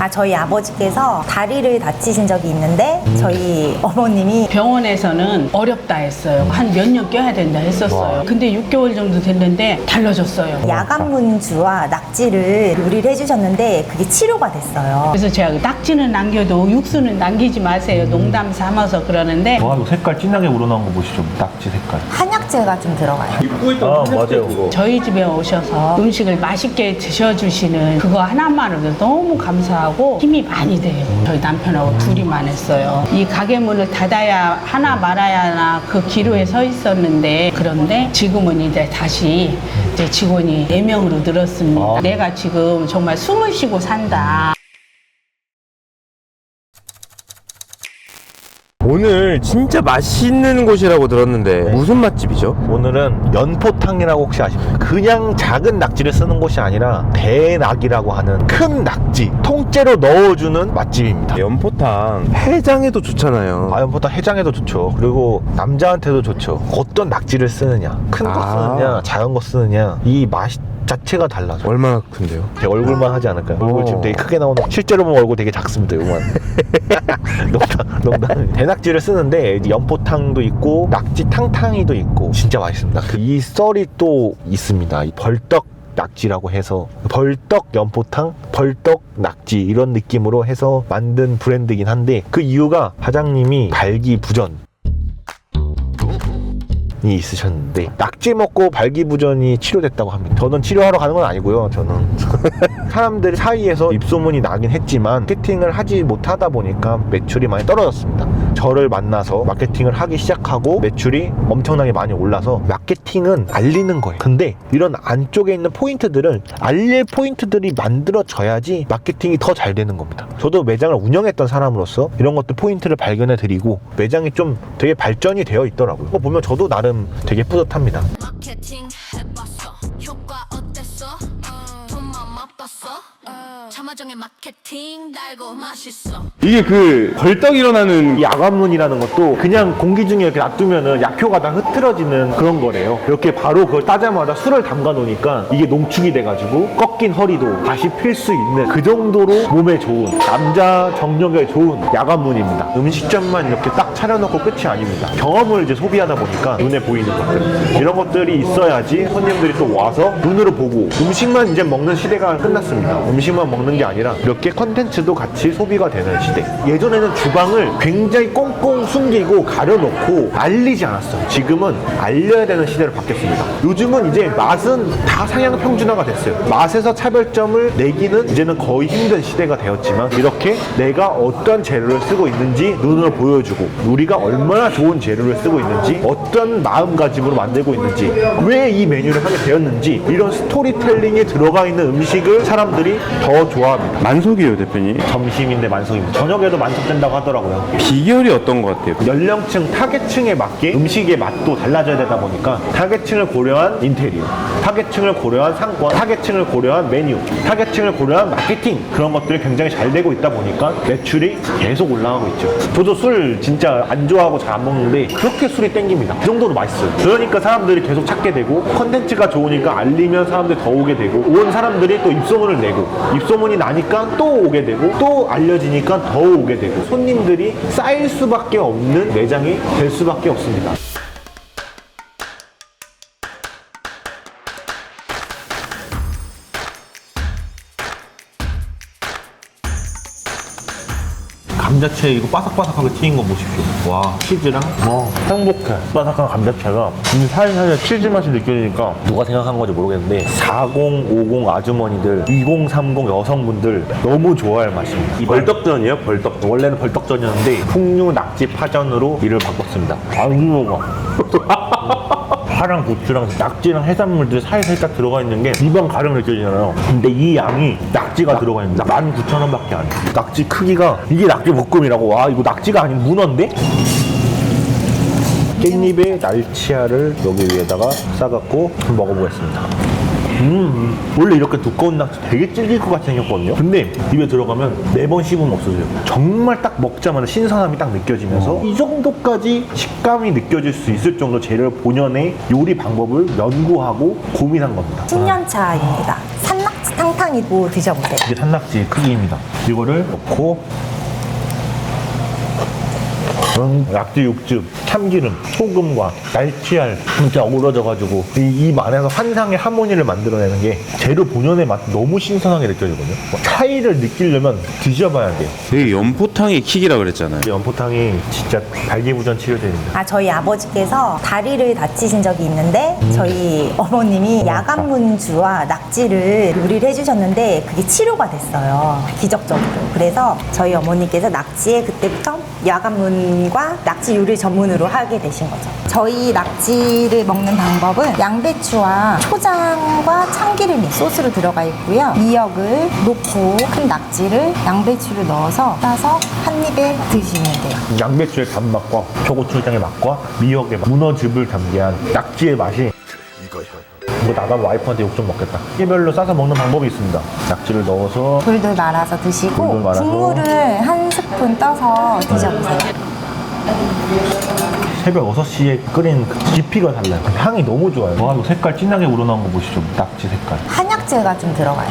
아, 저희 아버지께서 다리를 다치신 적이 있는데 저희 어머님이 병원에서는 어렵다 했어요. 한 몇 년 껴야 된다 했었어요. 근데 6개월 정도 됐는데 달라졌어요. 야간문주와 낙지를 요리를 해주셨는데 그게 치료가 됐어요. 그래서 제가 낙지는 남겨도 육수는 남기지 마세요. 농담 삼아서 그러는데 와, 이거 색깔 진하게 우러나온 거 보시죠. 낙지 색깔. 한약재가 좀 들어가요. 아, 맞아요, 그거. 저희 집에 오셔서 음식을 맛있게 드셔주시는 그거 하나만으로도 너무 감사하고 힘이 많이 돼요. 저희 남편하고 둘이만 했어요. 이 가게 문을 닫아야 하나 말아야 하나 그 기로에 서 있었는데 그런데 지금은 이제 다시 이제 직원이 4명으로 늘었습니다. 아. 내가 지금 정말 숨을 쉬고 산다. 오늘 진짜 맛있는 곳이라고 들었는데 무슨 맛집이죠? 오늘은 연포탕이라고 혹시 아십니까? 그냥 작은 낙지를 쓰는 곳이 아니라 대낙이라고 하는 큰 낙지 통째로 넣어주는 맛집입니다. 연포탕 해장에도 좋잖아요. 아, 연포탕 해장에도 좋죠. 그리고 남자한테도 좋죠. 어떤 낙지를 쓰느냐, 큰 거 아. 쓰느냐, 작은 거 쓰느냐, 이 맛 자체가 달라져. 얼마나 큰데요? 제 얼굴만 하지 않을까요? 얼굴 어. 지금 되게 크게 나오는 실제로 보면 얼굴 되게 작습니다 요만 농담 농담 대낙지를 쓰는데 이제 연포탕도 있고 낙지 탕탕이도 있고 진짜 맛있습니다 그 이 썰이 또 있습니다 이 벌떡 낙지라고 해서 벌떡 연포탕 벌떡 낙지 이런 느낌으로 해서 만든 브랜드긴 한데 그 이유가 사장님이 발기부전 이 있으셨는데 낙지 먹고 발기부전이 치료됐다고 합니다. 저는 치료하러 가는 건 아니고요. 저는 사람들 사이에서 입소문이 나긴 했지만 마케팅을 하지 못하다 보니까 매출이 많이 떨어졌습니다. 저를 만나서 마케팅을 하기 시작하고 매출이 엄청나게 많이 올라서 마케팅은 알리는 거예요. 근데 이런 안쪽에 있는 포인트들을 알릴 포인트들이 만들어져야지 마케팅이 더 잘 되는 겁니다. 저도 매장을 운영했던 사람으로서 이런 것들 포인트를 발견해 드리고 매장이 좀 되게 발전이 되어 있더라고요. 그거 보면 저도 나름 되게 뿌듯합니다. 참아정의 마케팅 달고 맛있어 이게 그 벌떡 일어나는 이 야관문이라는 것도 그냥 공기 중에 이렇게 놔두면은 약효가 다 흐트러지는 그런 거래요. 이렇게 바로 그걸 따자마자 술을 담가 놓으니까 이게 농축이 돼가지고 꺾인 허리도 다시 필 수 있는 그 정도로 몸에 좋은 남자 정력에 좋은 야관문입니다. 음식점만 이렇게 딱 차려놓고 끝이 아닙니다. 경험을 이제 소비하다 보니까 눈에 보이는 것들 이런 것들이 있어야지 손님들이 또 와서 눈으로 보고 음식만 이제 먹는 시대가 끝났습니다. 음식만 먹는 게 아니라 몇 개 컨텐츠도 같이 소비가 되는 시대. 예전에는 주방을 굉장히 꽁꽁 숨기고 가려놓고 알리지 않았어요. 지금은 알려야 되는 시대로 바뀌었습니다. 요즘은 이제 맛은 다 상향 평준화가 됐어요. 맛에서 차별점을 내기는 이제는 거의 힘든 시대가 되었지만 이렇게 내가 어떤 재료를 쓰고 있는지 눈으로 보여주고 우리가 얼마나 좋은 재료를 쓰고 있는지 어떤 마음가짐으로 만들고 있는지 왜 이 메뉴를 하게 되었는지 이런 스토리텔링에 들어가 있는 음식을 사람들이 더 좋아합니다. 만속이에요 대표님. 점심인데 만석입니다. 저녁에도 만석된다고 하더라고요. 비결이 어떤 것 같아요? 연령층 타겟층에 맞게 음식의 맛도 달라져야 되다 보니까 타겟층을 고려한 인테리어, 타겟층을 고려한 상권, 타겟층을 고려한 메뉴, 타겟층을 고려한 마케팅 그런 것들이 굉장히 잘 되고 있다 보니까 매출이 계속 올라가고 있죠. 저도 술 진짜 안 좋아하고 잘 안 먹는데 그렇게 술이 땡깁니다. 그 정도로 맛있어요. 그러니까 사람들이 계속 찾게 되고 컨텐츠가 좋으니까 알리면 사람들이 더 오게 되고 온 사람들이 또 입소문을 내고 입소문 이 나니까 또 오게 되고 또 알려지니까 더 오게 되고 손님들이 쌓일 수밖에 없는 매장이 될 수밖에 없습니다. 감자채 이거 바삭바삭하게 튀긴 거 보십시오. 와 치즈랑 어 행복해. 바삭한 감자채가 이 살살의 치즈 맛이 느껴지니까 누가 생각한 건지 모르겠는데 4050 아주머니들 2030 여성분들 너무 좋아할 맛입니다. 이 벌떡전이에요 벌떡. 원래는 벌떡전이었는데 풍류 낙지 파전으로 이를 바꿨습니다. 안 먹어. 파랑 고추랑 낙지랑 해산물들이 살살짝 들어가 있는 게 입안 가령 느껴지잖아요. 근데 이 양이 낙지가 들어가 있는데 19,000원밖에 안 해요. 낙지 크기가 이게 낙지 볶음이라고. 와 이거 낙지가 아닌 문어인데? 깻잎에 날치알을 여기 위에다가 싸갖고 먹어보겠습니다. 음, 원래 이렇게 두꺼운 낙지 되게 질길 것 같이 생겼거든요. 근데 입에 들어가면 매번 씹으면 없어져요. 정말 딱 먹자마자 신선함이 딱 느껴지면서 이 정도까지 식감이 느껴질 수 있을 정도 재료 본연의 요리 방법을 연구하고 고민한 겁니다. 10년 차입니다. 산낙지 탕 탕탕이고 드셔보세요. 이게 산낙지 크기입니다. 이거를 넣고 음, 낙지 육즙, 참기름, 소금과 날치알 진짜 어우러져가지고 이, 입 안에서 환상의 하모니를 만들어내는 게 재료 본연의 맛 너무 신선하게 느껴지거든요. 뭐 차이를 느끼려면 드셔봐야 돼요. 되게 연포탕의 킥이라 그랬잖아요. 이 연포탕이 진짜 발기부전 치료제입니다. 아, 저희 아버지께서 다리를 다치신 적이 있는데 저희 어머님이 야간문주와 낙지를 요리를 해주셨는데 그게 치료가 됐어요. 기적적으로. 그래서 저희 어머니께서 낙지에 그때부터 야간문과 낙지 요리 전문으로 하게 되신 거죠. 저희 낙지를 먹는 방법은 양배추와 초장과 참기름이 소스로 들어가 있고요. 미역을 놓고 큰 낙지를 양배추를 넣어서 따서 한 입에 드시면 돼요. 양배추의 단맛과 초고추장의 맛과 미역의 맛, 문어즙을 담겨한 낙지의 맛이 이거 나가면 와이프한테 욕 좀 먹겠다. 깨별로 싸서 먹는 방법이 있습니다. 낙지를 넣어서 돌돌 말아서 드시고 돌돌 말아서. 국물을 한 스푼 떠서 드셔보세요. 새벽 6시에 끓인 그 깊이가 달라요. 향이 너무 좋아요. 와, 이거 색깔 진하게 우러나온 거 보시죠. 낙지 색깔. 한 약재가 좀 들어가요.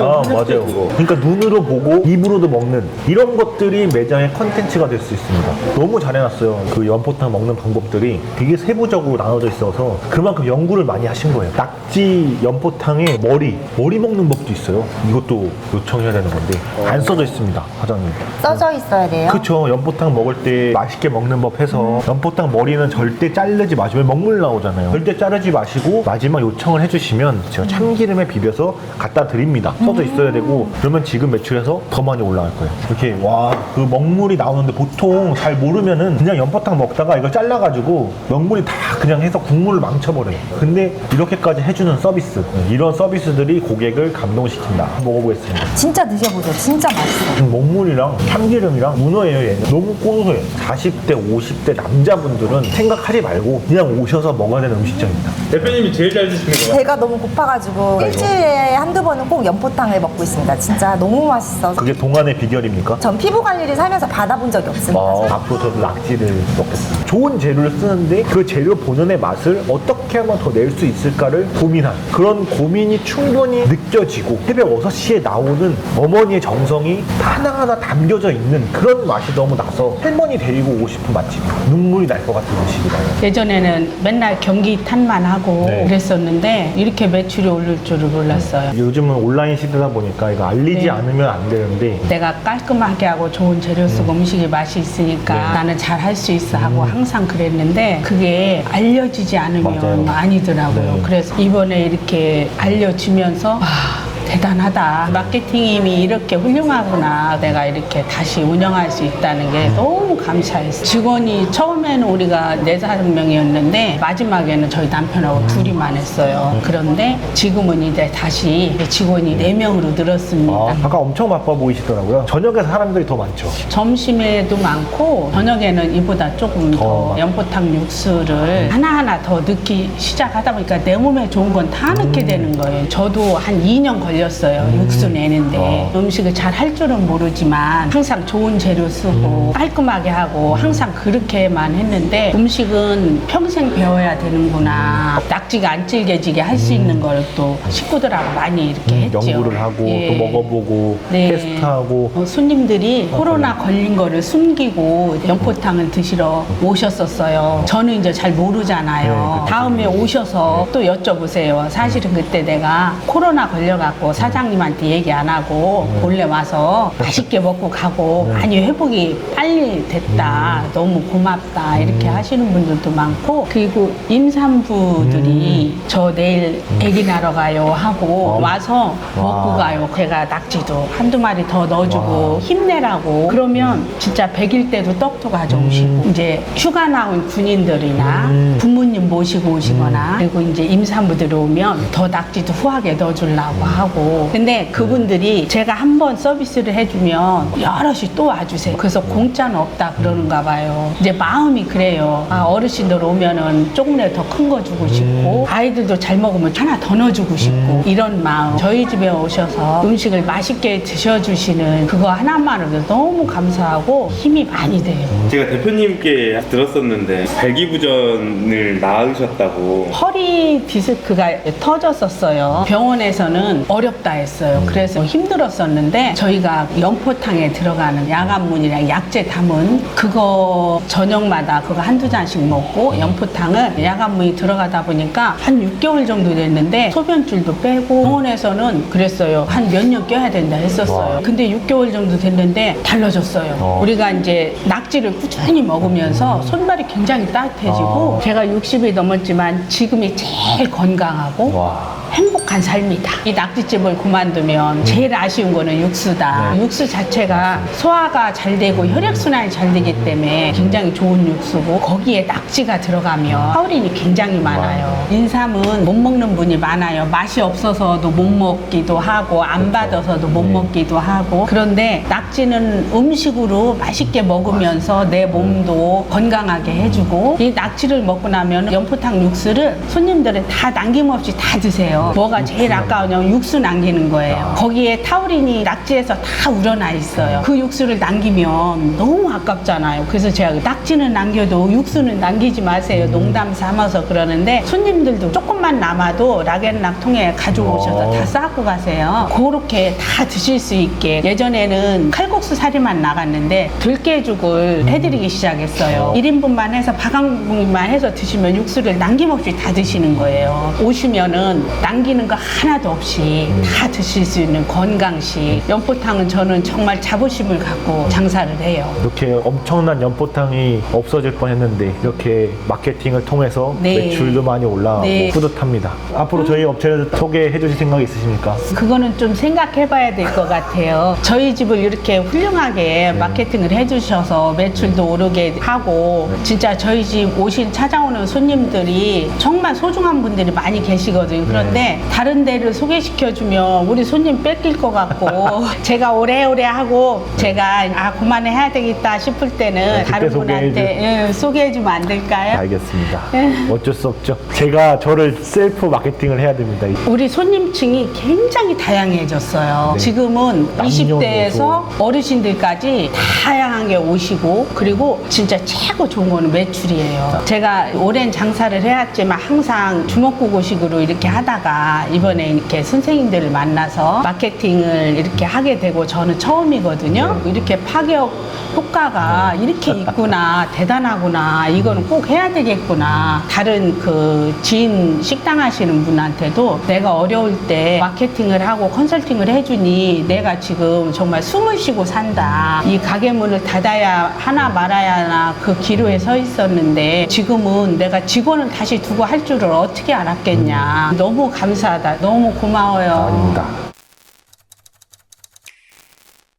아, 맞아요. 그거. 그러니까 눈으로 보고 입으로도 먹는 이런 것들이 매장의 컨텐츠가 될 수 있습니다. 너무 잘 해놨어요. 그 연포탕 먹는 방법들이 되게 세부적으로 나눠져 있어서 그만큼 연구를 많이 하신 거예요. 낙지 연포탕에 머리, 머리 먹는 법도 있어요. 이것도 요청해야 되는 건데 안 써져 있습니다, 사장님. 써져 있어야 돼요. 그쵸 연포탕 먹을 때 맛있게 먹는 법 해서 연포탕 머리는 절대 자르지 마시고 먹물 나오잖아요 절대 자르지 마시고 마지막 요청을 해주시면 제가 참기름에 비벼서 갖다 드립니다. 써져 있어야 되고 그러면 지금 매출에서 더 많이 올라갈 거예요. 이렇게 와 그 먹물이 나오는데 보통 잘 모르면은 그냥 연포탕 먹다가 이걸 잘라가지고 먹물이 다 그냥 해서 국물을 망쳐버려요. 근데 이렇게까지 해주는 서비스 이런 서비스들이 고객을 감동시킨다. 먹어보겠습니다. 진짜 드셔보세요. 진짜 맛있어요. 음, 먹물이랑 참기름이랑 문어예요 얘는. 너무 고소해요 40대 50대 남자분들은 생각하지 말고 그냥 오셔서 먹어야 되는 음식점입니다. 대표님이 제일 잘 드시는 거예요? 배가 너무 고파가지고 일주일에 한두 번은 꼭 연포탕을 먹고 있습니다. 진짜 너무 맛있어서. 그게 동안의 비결입니까? 전 피부 관리를 살면서 받아본 적이 없습니다. 어, 앞으로 저도 낙지를 먹겠습니다 좋은 재료를 쓰는데 그 재료 본연의 맛을 어떻게 하면 더 낼 수 있을까를 고민한 그런 고민이 충분히 느껴지고 새벽 6시에 나오는 어머니의 정성이 하나하나 담겨져 있는 그런 맛이 너무 나서 할머니 데리고 오고 싶은 맛집 눈물이 날 것 같은 음식이라요 예전에는 맨날 경기 탓만 하고 네. 그랬었는데 이렇게 매출이 오를 줄을 몰랐어요. 요즘은 온라인 시대다 보니까 이거 알리지 네. 않으면 안 되는데 내가 깔끔하게 하고 좋은 재료 쓰고 음식에 맛이 있으니까 네. 나는 잘 할 수 있어 하고 항상 그랬는데 그게 알려지지 않으면 맞아요. 아니더라고요. 네. 그래서 이번에 이렇게 알려지면서 아, 대단하다. 마케팅임이 이렇게 훌륭하구나. 내가 이렇게 다시 운영할 수 있다는 게 너무 감사했어요. 직원이 처음에는 우리가 네 다섯 명이었는데 마지막에는 저희 남편하고 둘이만 했어요. 그런데 지금은 이제 다시 직원이 네 명으로 늘었습니다. 아, 아까 엄청 바빠 보이시더라고요 저녁에 사람들이 더 많죠 점심에도 많고 저녁에는 이보다 조금 더더 많- 연포탕 육수를 하나하나 더 넣기 시작하다 보니까 내 몸에 좋은 건 다 넣게 되는 거예요. 저도 한 2년 걸렸어요. 육수 내는데 음식을 잘 할 줄은 모르지만 항상 좋은 재료 쓰고 깔끔하게 하고 항상 그렇게만 했는데 음식은 평생 배워야 되는구나. 낙지가 안 질겨지게 할 수 있는 걸 또 식구들하고 많이 이렇게 했죠. 음, 연구를 하고 예. 또 먹어보고 네. 테스트하고 어, 손님들이 코로나 걸린 거를 숨기고 연포탕을 드시러 오셨었어요. 저는 이제 잘 네, 모르잖아요. 그쵸. 다음에 오셔서 또 여쭤보세요. 사실은 그때 내가 코로나 걸려갖고 사장님한테 얘기 안 하고 네. 몰래 와서 맛있게 먹고 가고 많이 회복이 빨리 됐다. 음. 너무 고맙다. 이렇게 하시는 분들도 많고 그리고 임산부들이 저 내일 아기 낳으러 가요 하고 음. 와. 와서 먹고 와. 가요. 제가 낙지도 한두 마리 더 넣어주고 힘내라고 그러면 진짜 100일 때도 떡도 가져오시고 이제 휴가 나온 군인들이나 음. 부모님 모시고 오시거나 그리고 이제 임산부들 오면 더 낙지도 후하게 넣어주려고 하고 근데 그분들이 제가 한 번 서비스를 해주면 여럿이 또 와주세요. 그래서 공짜는 없다 그러는가 봐요. 이제 마음이 그래요. 아, 어르신들 오면은 조금이라도 더 큰 거 주고 싶고 아이들도 잘 먹으면 하나 더 넣어주고 싶고 이런 마음. 저희 집에 오셔서 음식을 맛있게 드셔주시는 그거 하나만으로도 너무 감사하고 힘이 많이 돼요. 제가 대표님께 들었었는데 발기부전을 낳으셨다고 허리 디스크가 터졌었어요. 병원에서는 어렵 어렵다 했어요. 그래서 힘들었었는데 저희가 연포탕에 들어가는 야간문이랑 약재 담은 그거 저녁마다 그거 한두 잔씩 먹고 연포탕을 야간문이 들어가다 보니까 한 6개월 정도 됐는데 소변줄도 빼고 병원에서는 그랬어요. 한 몇 년 껴야 된다 했었어요. 근데 6개월 정도 됐는데 달라졌어요. 어. 우리가 이제 낙지를 꾸준히 먹으면서 손발이 굉장히 따뜻해지고 제가 60이 넘었지만 지금이 제일 건강하고 와. 행복한 삶이다. 이 낙지집을 그만두면 제일 아쉬운 거는 육수다. 네. 육수 자체가 소화가 잘 되고 혈액순환이 잘 되기 때문에 굉장히 좋은 육수고 거기에 낙지가 들어가면 타우린이 굉장히 많아요. 인삼은 못 먹는 분이 많아요. 맛이 없어서도 못 먹기도 하고 안 받아서도 못 네. 먹기도 하고 그런데 낙지는 음식으로 맛있게 먹으면서 내 몸도 건강하게 해주고 이 낙지를 먹고 나면 연포탕 육수를 손님들은 다 남김없이 다 드세요. 뭐가 제일 아까우냐면 육수 남기는 거예요. 거기에 타우린이 낙지에서 다 우러나 있어요. 그 육수를 남기면 너무 아깝잖아요. 그래서 제가 낙지는 남겨도 육수는 남기지 마세요. 농담 삼아서 그러는데 손님들도 조금만 남아도 락앤락 통에 가져오셔서 어. 다 싸고 가세요. 그렇게 다 드실 수 있게 예전에는 칼국수 사리만 나갔는데 들깨죽을 해드리기 시작했어요. 1인분만 해서 박한국만 해서 드시면 육수를 남김없이 다 드시는 거예요. 오시면은 남기는 거 하나도 없이 다 드실 수 있는 건강식. 연포탕은 저는 정말 자부심을 갖고 장사를 해요. 이렇게 엄청난 연포탕이 없어질 뻔했는데 이렇게 마케팅을 통해서 네. 매출도 많이 올라가고 네. 뿌듯합니다. 앞으로 저희 업체를 소개해 주실 생각 있으십니까? 그거는 좀 생각해 봐야 될 것 같아요. 저희 집을 이렇게 훌륭하게 마케팅을 해주셔서 매출도 오르게 하고, 진짜 저희 집 오신 찾아오는 손님들이 정말 소중한 분들이 많이 계시거든요. 그런데 다른 데를 소개시켜주면 우리 손님 뺏길 것 같고, 제가 오래오래 하고, 제가 아, 그만해야 되겠다 싶을 때는 네, 그때 다른 분한테 예, 소개해주면 안 될까요? 알겠습니다. 네. 어쩔 수 없죠. 제가 저를 셀프 마케팅을 해야 됩니다. 우리 손님층이 굉장히 다양해졌어요. 네. 지금은 남녀노소. 20대에서 어르신들까지 다양하게 오시고 그리고 진짜 최고 좋은 거는 매출이에요. 제가 오랜 장사를 해왔지만 항상 주먹구구식으로 이렇게 하다가 이번에 이렇게 선생님들을 만나서 마케팅을 이렇게 하게 되고 저는 처음이거든요. 이렇게 파격 효과가 이렇게 있구나 대단하구나 이거는 꼭 해야 되겠구나. 다른 그 지인 식당 하시는 분한테도 내가 어려울 때 마케팅을 하고 컨설팅을 해주니 내가 지금 정말 숨을 쉬고 산다. 이 가게 문을 닫아야 하나 말아야 하나 그 기로에 서 있었는데 지금은 내가 직원을 다시 두고 할 줄을 어떻게 알았겠냐. 너무 감사하다. 너무 고마워요. 아닙니다.